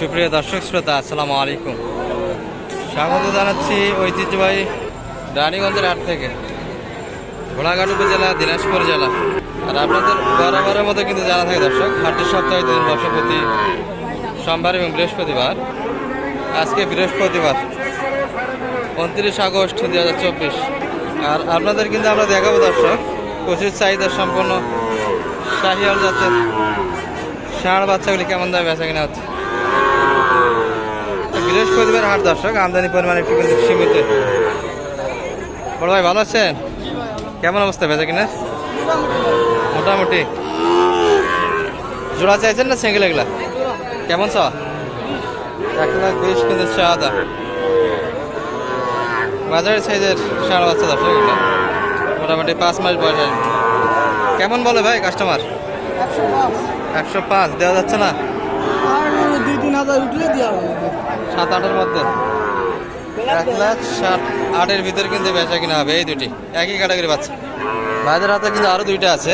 সুপ্রিয় দর্শক শ্রোতা, আসসালামু আলাইকুম। স্বাগত জানাচ্ছি ঐতিহ্যবাহী রানীগঞ্জের হাট থেকে, ঘোড়াঘাট উপজেলা, দিনাজপুর জেলা। আর আপনাদের বরাবরের মতো কিন্তু জানা থাকে দর্শক, হাটের সপ্তাহে দিন বর্ষপতি সোমবার এবং বৃহস্পতিবার। আজকে বৃহস্পতিবার, উনত্রিশ আগস্ট দুই হাজার চব্বিশ। আর আপনাদের কিন্তু আমরা দেখাবো দর্শক প্রচুর চাহিদা সম্পন্ন শাহিয়াল জাতের ষাঁড় বাচ্চাগুলি কেমন দামে বেচা কিনা হচ্ছে। বৃহস্পতিবার হাট দর্শক আমদানি পরিমাণ একটু কিন্তু সীমিত। বড় ভাই ভালো আছেন? কেমন অবস্থা বেচা কিনা? মোটামুটি। জোড়া চাইছেন না সিঙ্গেল এগুলা? কেমন চা এক লাখ বিশ কিন্তু চা দা বাজারের সাইজের ষাঁড় বাচ্চা দর্শক এগুলা। মোটামুটি পাঁচ মাস বয়স। কেমন বলে ভাই কাস্টমার একশো পাঁচ। দেওয়া যাচ্ছে না? দুই তিন হাজার উঠলে দেওয়া সাত আটের মধ্যে। এক লাখ ষাট আটের ভিতরে কিন্তু বেচা কিনা হবে, এই দুটি। একই ক্যাটাগরি বাচ্চা। ভাইদের হাতে কিন্তু আরও দুইটা আছে।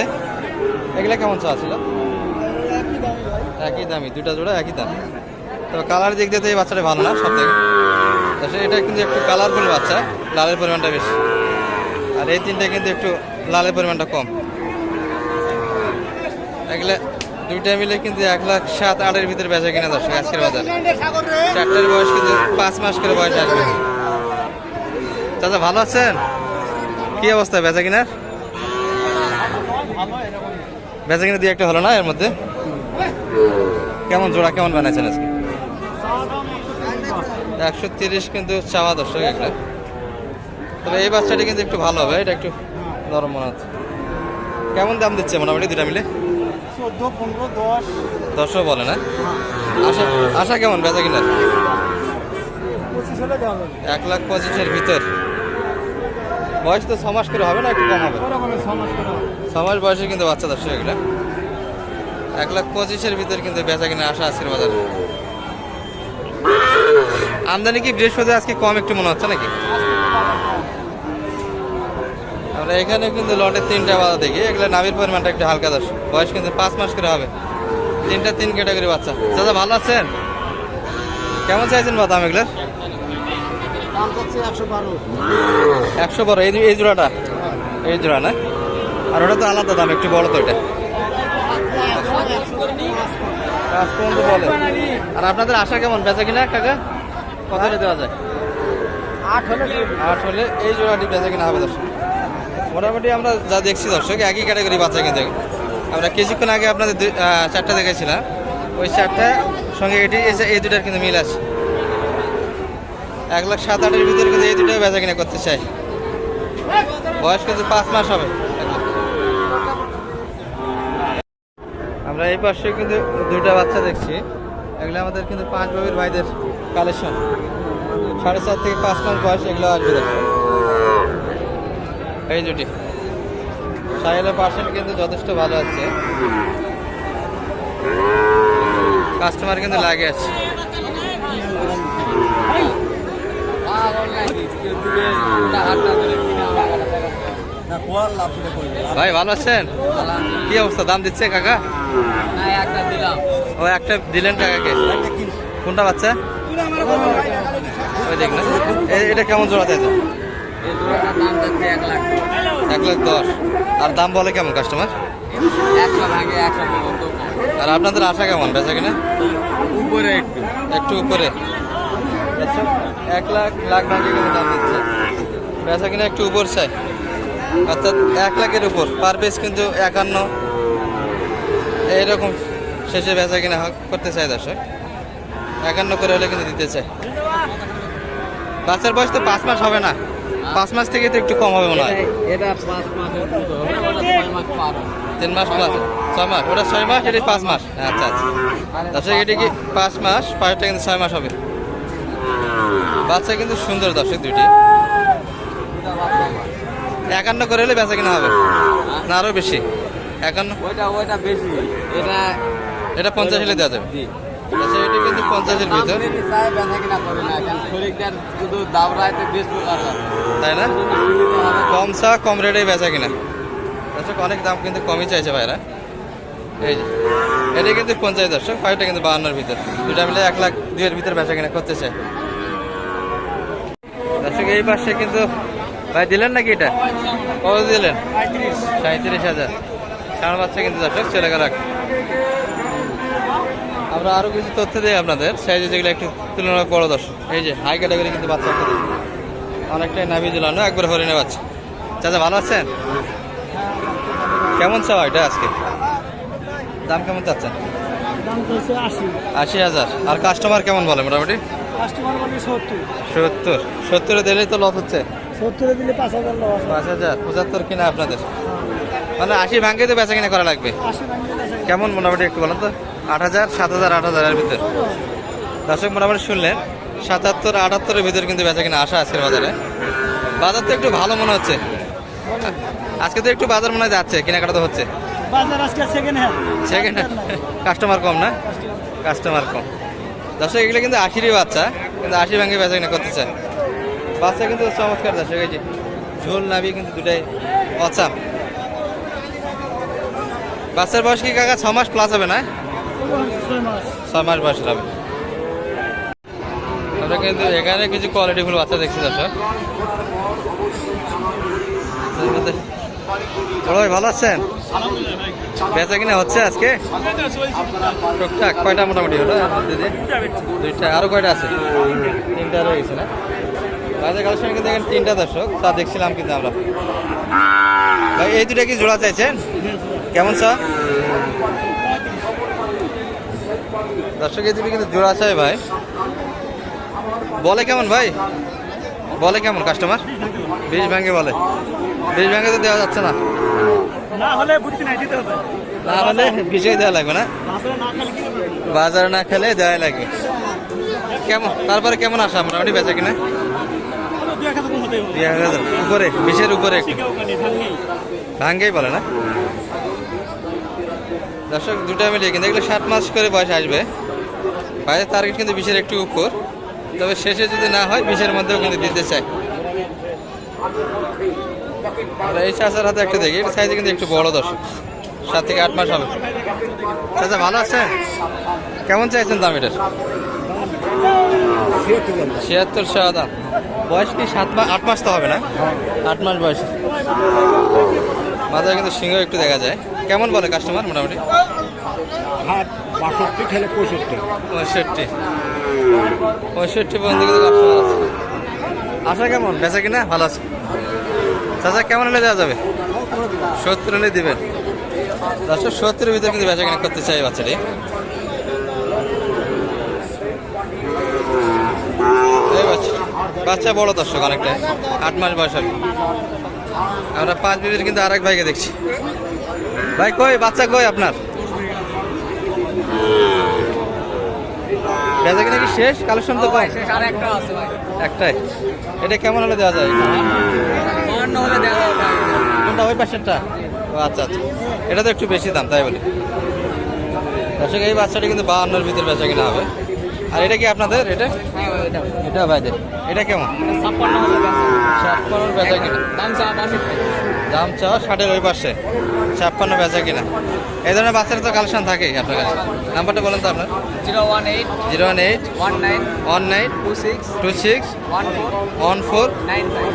এগুলা কেমন চা ছিল? একই দামে, দুইটা জোড়া একই দাম। তো কালার দিক দিয়ে তো এই বাচ্চাটা ভালো না সব থেকে এটা কিন্তু একটু কালারফুল বাচ্চা, লালের পরিমাণটা বেশি। আর এই তিনটা কিন্তু একটু লালের পরিমাণটা কম। এগুলা দুইটা মিলে কিন্তু এক লাখ সাত আটের ভিতরে বেচা কিনা দর্শক, আজকের বাজার। চারটার বয়স কিন্তু পাঁচ মাস করে বয়স আসবে। চাচা, ভালো আছেন? কি অবস্থা, বেচা কিনার বেচা কিনা দিয়ে একটা হলো না এর মধ্যে? কেমন জোড়া, কেমন বানাইছেন আজকে? একশো তিরিশ কিন্তু চাওয়া দর্শক একটা তবে এই বাচ্চাটি কিন্তু একটু ভালো হবে, এটা একটু নরম মনে হচ্ছে। কেমন দাম দিচ্ছে মোটামুটি দুটা মিলে? চোদ্দ পনেরো দশ। দশও বলে না? আশা আশা কেমন? বেচা কিনার এক লাখ পঁচিশের ভিতর। বয়স তো ছ মাস করে হবে না একটু কম হবে? ছ মাস বয়সে কিন্তু বাচ্চা দর্শক এগুলা এক লাখ পঁচিশের ভিতর কিন্তু বেচা কিনা আশা আজকের বাজারে। আমদানি কি বৃহস্পতি আজকে কম একটু মনে হচ্ছে নাকি? আমরা এখানে কিন্তু লটে তিনটা বাধা দেখি। এগুলো নামের পরিমাণটা একটু হালকা দর্শক। বয়স কিন্তু পাঁচ মাস করে হবে। তিনটা তিন ক্যাটাগরি বাচ্চা। দাদা ভালো আছেন? কেমন চাইছেন বা দাম এগুলোর একশো বারো। এই এই জোড়াটা? এই জোড়া না? আর ওটা তো আলাদা দাম একটু বড় তো এটা। বলে। আর আপনাদের আশা কেমন? বেচা কিনা কাকা কত হলে দেওয়া যায়? আট হলে আট হলে এই জোড়াটি বেচা কিনা হবে দর্শক। মোটামুটি আমরা যা দেখছি দর্শক, একই ক্যাটাগরি বাচ্চা কিন্তু। আমরা কিছুক্ষণ আগে আপনাদের চারটা দেখাইছিলাম। ওই চারটা সঙ্গে এটি এই দুটার কিন্তু মিল আছে। এক লাখ সাত আটের ভিতরে কিন্তু এই দুটাও বেচা কিনা করতে চাই। বয়স কিন্তু পাঁচ মাস হবে। আমরা এই পাশে কিন্তু দুইটা বাচ্চা দেখছি। এগুলো আমাদের কিন্তু পাঁচ বাবির ভাইদের কালেকশন সাড়ে চার থেকে পাঁচ মাস বয়স এগুলো আসবে দেখো এই জুটি সাহেলের পার্সেন্ট কিন্তু যথেষ্ট ভালো আছে। কাস্টমার কিন্তু লাগে আছে। ভাই, ভালো আছেন? কি অবস্থা? দাম দিচ্ছে কাকা? ও, একটা দিলেন কাকাকে। কোনটা বাচ্চা? এটা কেমন জোড়া চাইছে এক লাখ দশ। আর দাম বলে কেমন কাস্টমার আর আপনাদের আশা কেমন? বেচা কিনা? উপরে একটু। একটু উপরে। এক লাখ লাখ ভাগে কিন্তু দাম দিচ্ছে। বেচা কিনা একটু উপর চাই। অর্থাৎ এক লাখের উপর। পার পিস কিন্তু একান্ন। এইরকম শেষে বেচা কিনা করতে চাই দর্শক। একান্ন করে হলে কিন্তু দিতে চাই। বাচ্চার বয়স তো পাঁচ মাস হবে না। পাঁচ মাস থেকে তো একটু কম হবে মনে হয়। এটা পাঁচ মাস তিন মাস প্লাস ছয় মাস ওটা ছয় মাস এটি পাঁচ মাস। আচ্ছা আচ্ছা। দর্শক এটি কি পাঁচ মাস? পাঁচটা কিন্তু ছয় মাস হবে। বাচ্চা কিন্তু সুন্দর দর্শক দুটি একান্ন করে হলে বেচা কিনা হবে। না আরও বেশি। একান্ন ওইটা ওইটা বেশি। এটা এটা পঞ্চাশ হলে দেওয়া যাবে। আচ্ছা এটি কিন্তু পঞ্চাশের ভিতর। তাই না? কম চা কম রেটে বেচা কিনা। দর্শক অনেক দাম কিন্তু কমই চাইছে ভাইরা। এই যে এটা কিন্তু পঞ্চায়েত দর্শক ফাইভটা কিন্তু বাহান্নর ভিতর। দুটা মিলে এক লাখ দুইয়ের ভিতরে বেচা কিনা করতে চাই দর্শক এই পাশে কিন্তু ভাই দিলেন নাকি এটা? কত দিলেন? সাঁত্রিশ হাজার। ষাঁড় বাচ্চা কিন্তু দর্শক ছেলে গেল আমরা আরও কিছু তথ্য দিই আপনাদের। সাইজে যেগুলো একটু তুলনামূলক বড় দর্শক। এই যে হাই ক্যাটাগরি কিন্তু বাচ্চা অনেকটাই নাভি ঝুলানো একবার হরিণে বাচ্চা। চাচা ভালো আছেন? কেমন চাওয়া এটা আজকে? দাম কেমন চাচ্ছেন? আশি। হাজার। আর কাস্টমার কেমন বলে মোটামুটি? সত্তর। সত্তর। দিলেই তো লস হচ্ছে। সত্তরে দিলে পাঁচ হাজার পাঁচ হাজার পঁচাত্তর কিনা আপনাদের? মানে আশি ভাঙ্গে তো বেচা কিনা করা লাগবে। কেমন মোটামুটি একটু বলেন তো? আট হাজার সাত হাজার আট হাজারের ভিতর। দর্শক মোটামুটি শুনলেন সাতাত্তর আটাত্তরের ভিতর কিন্তু বেচা কিনা আসা আজকের বাজারে। বাজার তো একটু ভালো মনে হচ্ছে। আজকে তো একটু বাজার মনে যাচ্ছে কেনাকাটা তো হচ্ছে। সেকেন্ড কাস্টমার কম না? কাস্টমার কম। দর্শক এগুলো কিন্তু আশিরই বাচ্চা কিন্তু আশি ভাঙে বেচা কিনা করতে চায় বাচ্চা কিন্তু চমৎকার দর্শক এই যে ঝোল নাবি কিন্তু দুটাই অচাম বাচ্চার বয়স কি কাকা? ছ মাস প্লাস হবে না? ছয় মাস বয়সের কিন্তু এখানে কিছু কোয়ালিটি ফুল বাচ্চা দেখছি দর্শক। ভাই, ভালো আছেন? বেচা কিনা হচ্ছে আজকে? টুকটাক, কয়টা মোটামুটি হলো? দিদি? দুইটা, আরও কয়টা আছে? তিনটা রয়ে গেছে না? বাজার কালেকশন কিন্তু এখানে তিনটা দর্শক, তা দেখছিলাম কিন্তু আমরা। ভাই, এই দুটা কি জোড়া চাইছেন? কেমন চা? দর্শক এই দুটো কিন্তু জোড়া আছে ভাই। বলে কেমন ভাই? বলে কেমন কাস্টমার বিশ ভাঙে বলে। বিশ ভাঙে তো দেওয়া যাচ্ছে না। না হলে না হলে দেওয়া লাগবে না। বাজারে না খেলে কি হবে? বাজারে না খেলে দেওয়া লাগবে কেমন? তারপরে কেমন আসা মোটামুটি বেচা কিনা? উপরে বিশের উপরে। ভাঙ্গেই বলে না? দর্শক দুটা মিলিয়ে কিন্তু এগুলো সাত মাস করে বয়স আসবে। বাইরের টার্গেট কিন্তু বিশের একটু উপর। তবে শেষে যদি না হয়, বিশের মধ্যেও কিন্তু দিতে চাই। এই চাষার হাতে একটা দেখি, এটা সাইজে কিন্তু একটু বড় দর্শক। সাত থেকে আট মাস হবে। চাচা, ভালো আছেন? কেমন চাইছেন দাম এটার ছিয়াত্তর টাকা দাম। বয়স কি সাত মাস আট মাস তো হবে না? আট মাস বয়স। মাথায় কিন্তু সিংহ একটু দেখা যায়। কেমন বলে কাস্টমার মোটামুটি? হাট বাষট্টি খেলে পঁয়ষট্টি। পঁয়ষট্টি। পঁয়ষট্টি পর্যন্ত আছে আশা কেমন? বেচা কিনা? ভালো আছে। চাচা, কেমন হলে দেওয়া যাবে? সত্তর হলে দিবেন। দশশো সত্তরের ভিতরে কিন্তু বেচা কিনা করতে চাই বাচ্চাটি। বাচ্চা বড় দর্শক অনেকটা। আট মাস বয়স হবে। আমরা পাঁচ মিনিট কিন্তু আরেক ভাইকে দেখছি। ভাই কই? বাচ্চা কই আপনার? বেচা কিনা কি শেষ? কালেকশন তো কম। আর একটা আছে ভাই। একটাই। এটা কেমন হলে দেওয়া যায়? বাহান্ন হলে দেওয়া ভাই। কোনটা? ওই পাশেরটা? ও আচ্ছা আচ্ছা। এটা তো একটু বেশি দাম তাই বলি। দর্শক এই বাচ্চাটা কিন্তু বাহান্নর ভিতরে বেচা কিনা হবে। আর এটা কি আপনাদের? এটা? হ্যাঁ। এটা ভাইদের। এটা কেমন? ছাপ্পান্ন। ছাপ্পান্ন বেচা কিনা। দাম চা দাম চাওয়া ষাটের ওই পাশে। ছাপ্পান্ন বেচা কিনা। এই ধরনের বাচ্চারা তো কালেকশন থাকেই আপনার কাছে। নাম্বারটা বলেন তো আপনার। Zero one eight zero one eight one nine one nine two six two six one four one four nine five.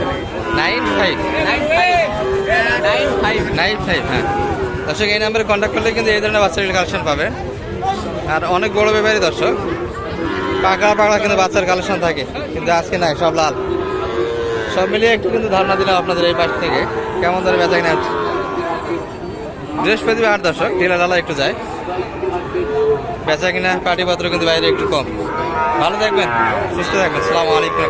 Nine five. Nine five. Nine five. হ্যাঁ। দর্শক এই নাম্বারে কন্ট্যাক্ট করলে কিন্তু এই ধরনের বাচ্চার কালেকশন পাবে। আর অনেক বড় ব্যাপারই দর্শক। পাকড়া পাকড়া কিন্তু বাচ্চার কালেকশন থাকে। কিন্তু আজকে নাই সব লাল। সব মিলিয়ে একটু কিন্তু ধারণা দিলাম আপনাদের এই পাশ থেকে। কেমন ধরে বেচা কিনা আছে বৃহস্পতিবার, আট দর্শক ঢিলা ডালা একটু যায়। বেচা কিনা, পাটিপত্র কিন্তু বাইরে একটু কম। ভালো থাকবেন, সুস্থ থাকবেন। সালাম আলাইকুম